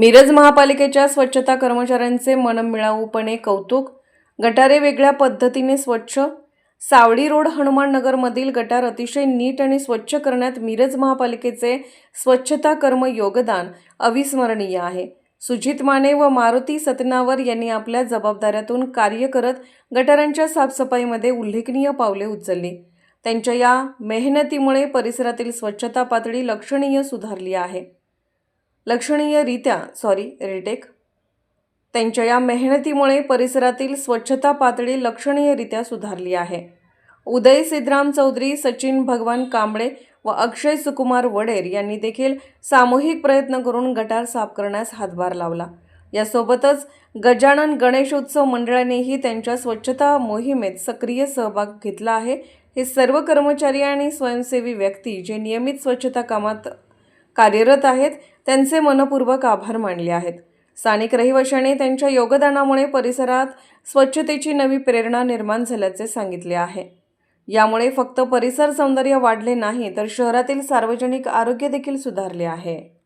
मिरज महापालिकेच्या स्वच्छता कर्मचाऱ्यांचे मनमिळाऊपणे कौतुक. गटारे वेगळ्या पद्धतीने स्वच्छ. सावडी रोड हनुमान नगरमधील गटार अतिशय नीट आणि स्वच्छ करण्यात मिरज महापालिकेचे स्वच्छता कर्म योगदान अविस्मरणीय आहे. सुजित माने व मारुती सतनावर यांनी आपल्या जबाबदाऱ्यातून कार्य करत गटारांच्या साफसफाईमध्ये उल्लेखनीय पावले उचलली. त्यांच्या या मेहनतीमुळे परिसरातील स्वच्छता पातळी लक्षणीय सुधारली आहे. लक्षणीयरित्या सॉरी रिटेक त्यांच्या या मेहनतीमुळे परिसरातील स्वच्छता पातळी लक्षणीयरित्या सुधारली आहे. उदय सिद्धराम चौधरी सचिन भगवान कांबळे व अक्षय सुकुमार वडेर यांनी देखील सामूहिक प्रयत्न करून गटार साफ करण्यास हातभार लावला. यासोबतच गजानन गणेशोत्सव मंडळानेही त्यांच्या स्वच्छता मोहिमेत सक्रिय सहभाग घेतला आहे. हे सर्व कर्मचारी आणि स्वयंसेवी व्यक्ती जे नियमित स्वच्छता कामात कार्यरत आहेत त्यांचे मनपूर्वक आभार मानले आहेत. स्थानिक रहिवाशांनी त्यांच्या योगदानामुळे परिसरात स्वच्छतेची नवी प्रेरणा निर्माण झाल्याचे सांगितले आहे. यामुळे फक्त परिसर सौंदर्य वाढले नाही तर शहरातील सार्वजनिक आरोग्य देखील सुधारले आहे.